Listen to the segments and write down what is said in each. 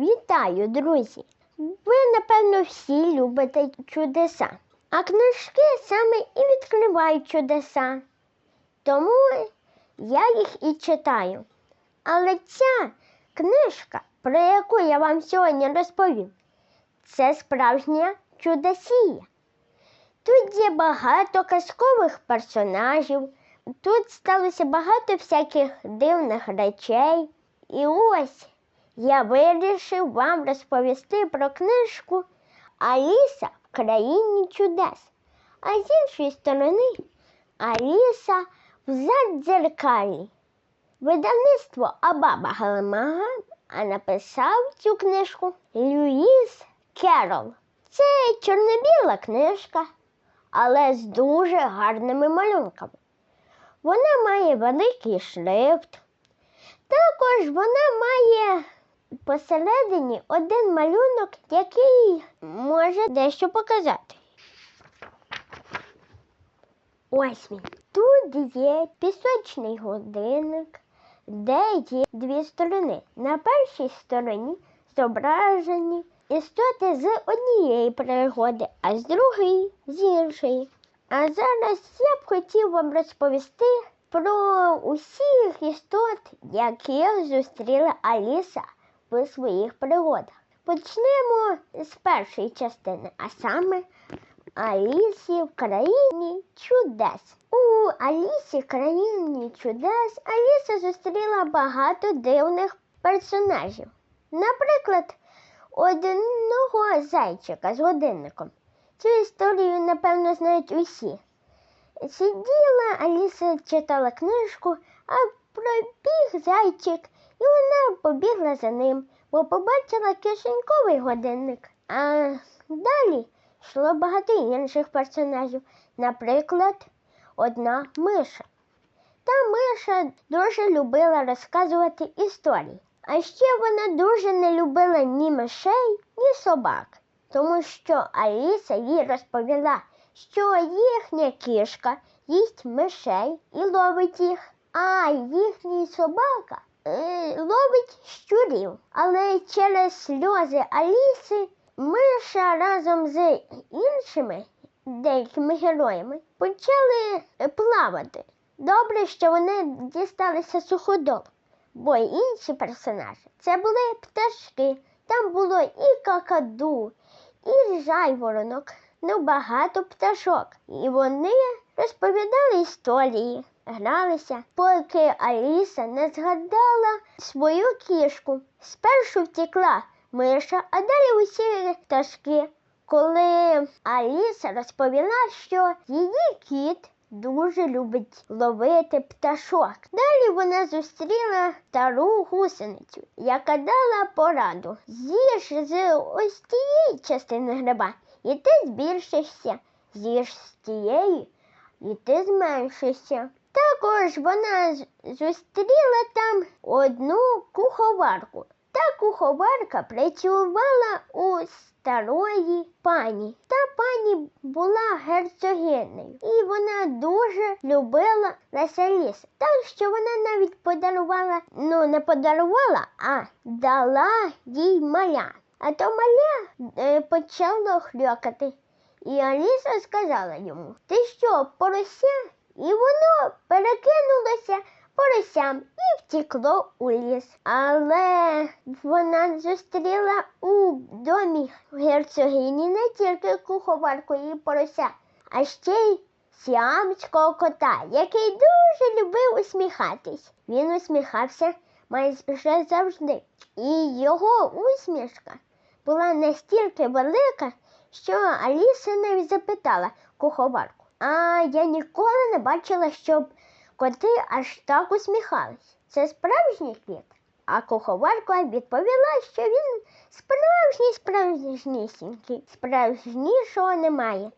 Вітаю, друзі! Ви, напевно, всі любите чудеса, а книжки саме і відкривають чудеса. Тому я їх і читаю. Але ця книжка, про яку я вам сьогодні розповім, це справжня чудосія. Тут є багато казкових персонажів, тут сталося багато всяких дивних речей. І ось я вирішив вам розповісти про книжку Аліса в країні чудес. А з іншої сторони Аліса в задзеркалі. Видавництво Абаба Галимага, а написав цю книжку Льюіс Керол. Це чорно-біла книжка, але з дуже гарними малюнками. Вона має великий шрифт. Також вона має посередині один малюнок, який може дещо показати. Ось він. Тут є пісочний годинник, де є дві сторони. На першій стороні зображені істоти з однієї пригоди, а з другої з іншої. А зараз я б хотів вам розповісти про усіх істот, яких зустріла Аліса в своїх пригодах. Почнемо з першої частини, а саме Алісі в країні чудес. У Алісі в країні чудес Аліса зустріла багато дивних персонажів. Наприклад, одного зайчика з годинником. Цю історію, напевно, знають усі. Сиділа Аліса читала книжку, а пробіг зайчик, і вона побігла за ним, бо побачила кишеньковий годинник. А далі йшло багато інших персонажів, наприклад, одна миша. Та миша дуже любила розказувати історії. А ще вона дуже не любила ні мишей, ні собак, тому що Аліса їй розповіла, що їхня кішка їсть мишей і ловить їх, а їхній собака ловить щурів. Але через сльози Аліси миша разом з іншими деякими героями почали е, плавати. Добре, що вони дісталися суходолу, бо інші персонажі це були пташки. Там було і какаду, і жайворонок, ну багато пташок. І вони розповідали історії, гралися, поки Аліса не згадала свою кішку. Спершу втекла миша, а далі усі пташки. Коли Аліса розповіла, що її кіт дуже любить ловити пташок. Далі вона зустріла стару гусеницю, яка дала пораду. З'їж з ось тієї частини гриба, і ти збільшишся. З'їж з тієї, і ти зменшишся. Також вона зустріла там одну куховарку. Та куховарка працювала у старої пані. Та пані була герцогинею, і вона дуже любила Леся Так що вона навіть подарувала, ну не подарувала, а дала їй маля. А то маля е, почало хльокати. І Аліса сказала йому: Ти що, порося? І воно перекинулося поросям і втекло у ліс. Але вона зустріла у домі герцогині не тільки куховарку і порося, а ще й сіамського кота, який дуже любив усміхатись. Він усміхався майже завжди. І його усмішка була настільки велика, що Аліса навіть запитала куховарку. А я ніколи не бачила, щоб коти аж так усміхались. Це справжній кіт. А куховарка відповіла, що він справжній справжнісінький, справжнішого немає.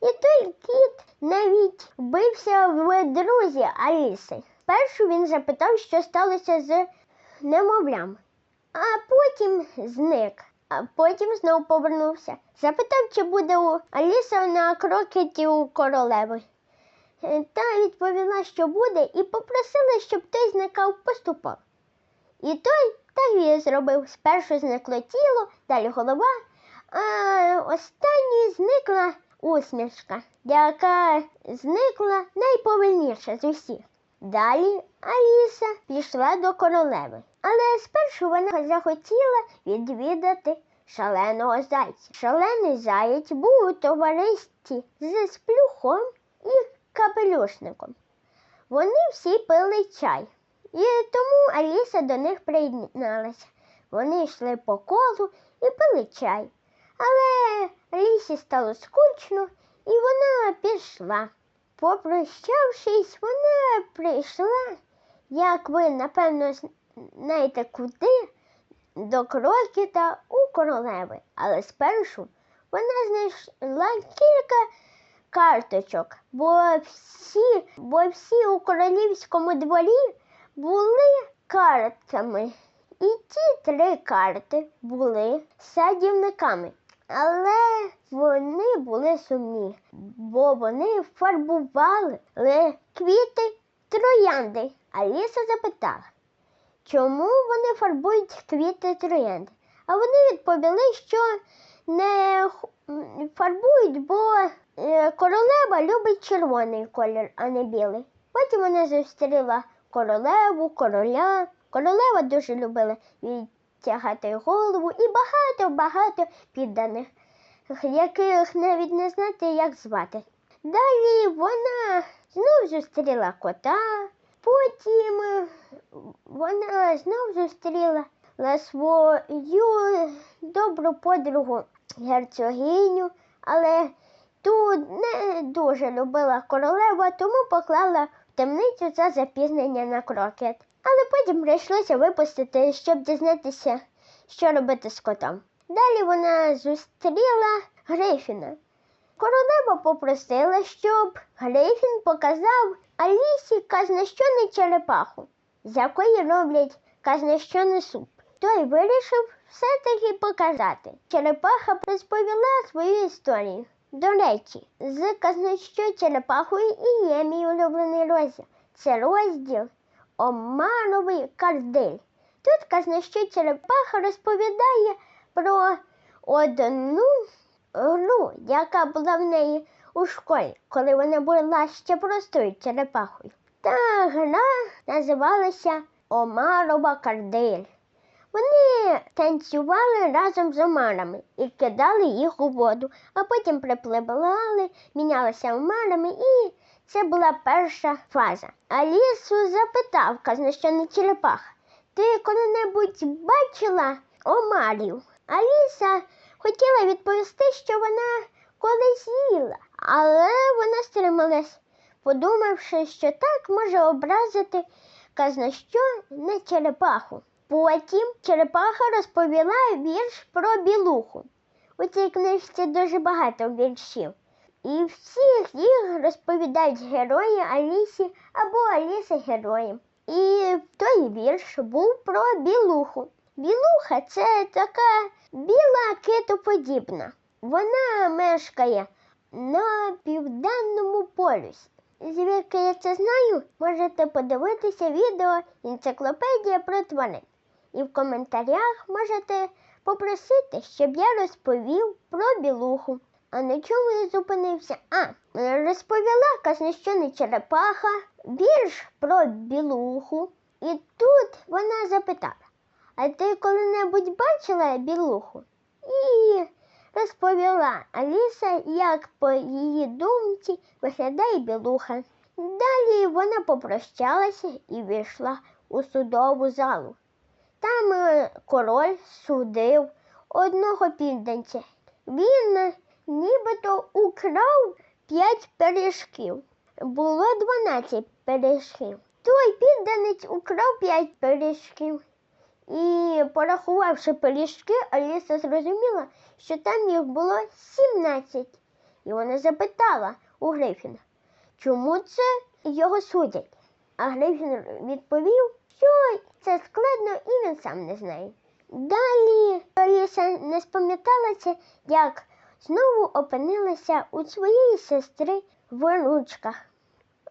І той кіт навіть бився в друзі Аліси. Спершу він запитав, що сталося з немовлям, а потім зник, а потім знову повернувся. Запитав, чи буде у Аліса на крокеті у королеви. Е, Та відповіла, що буде, і попросила, щоб той зникав поступав. І той Так і зробив. Спершу зникло тіло, далі голова, а останньою зникла усмішка, яка зникла найповільніше з усіх. Далі Аліса пішла до королеви, але спершу вона захотіла відвідати шаленого зайця. Шалений заєць був у товаристві з сплюхом і капелюшником. Вони всі пили чай, і тому Аліса до них приєдналася. Вони йшли по колу і пили чай. Але Алісі стало скучно, і вона пішла. Попрощавшись, вона прийшла, як ви, напевно, знаєте, куди, до крокіта у королеви. Але спершу вона знайшла кілька карточок, бо всі, бо всі у королівському дворі були картами. І ті три карти були садівниками. Але вони були сумні, бо вони фарбували квіти троянди. Аліса запитала, чому вони фарбують квіти троянди? А вони відповіли, що не фарбують, бо е, королева любить червоний колір, а не білий. Потім вона зустріла королеву, короля. Королева дуже любила відтягати голову і багато-багато підданих, яких навіть не знати, як звати. Далі вона знов зустріла кота, потім е, вона знов зустріла свою добру подругу герцогиню, але ту не дуже любила королева, тому поклала в темницю за запізнення на крокет. Але потім прийшлося випустити, щоб дізнатися, що робити з котом. Далі вона зустріла Грифіна. Королева попросила, щоб Грифін показав Алісі казнощоний черепаху, з якої роблять казнощоний суп. Той вирішив все-таки показати. Черепаха розповіла свою історію. До речі, з казнощою черепахою і є мій улюблений розділ. Це розділ Омаровий кардиль. Тут казнощу черепаха розповідає про одну гру, яка була в неї у школі, коли вона була ще простою черепахою. Та гра називалася Омарова кардиль. Вони танцювали разом з омарами і кидали їх у воду, а потім припливали, мінялися омарами, і це була перша фаза. Алісу запитав казнощаний черепаха, ти коли-небудь бачила омарів? Аліса хотіла відповісти, що вона колись їла, але вона стрималась, подумавши, що так може образити казнощо на черепаху. Потім черепаха розповіла вірш про білуху. У цій книжці дуже багато віршів. І всіх їх розповідають герої Алісі або Аліса героєм. І той вірш був про білуху. Білуха це така біла китоподібна. Вона мешкає на південному полюсі. Звідки я це знаю, можете подивитися відео енциклопедія про тварин. І в коментарях можете попросити, щоб я розповів про білуху. А на чому я зупинився? А, розповіла казнощоний черепаха, вірш про білуху. І тут вона запитала: А ти коли-небудь бачила білуху? І розповіла Аліса, як по її думці виглядає білуха. Далі вона попрощалася і війшла у судову залу. Там е, король судив одного підданця. Він е, нібито украв п'ять пиріжків. Було дванадцять пиріжків. Той підданець украв п'ять пиріжків. І, порахувавши пиріжки, Аліса зрозуміла, що там їх було сімнадцять. І вона запитала у Грифіна, чому це його судять? А Грифін відповів, що це складно і він сам не знає. Далі Аліса не спам'яталася, як знову опинилася у своєї сестри в ручках.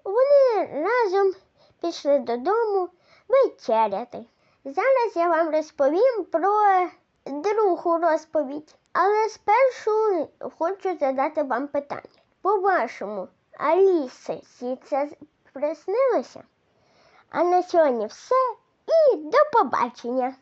Вони разом пішли додому вечеряти. Зараз я вам розповім про другу розповідь. Але спершу хочу задати вам питання. По-вашому, Аліси це приснилося? А на сьогодні все і до побачення!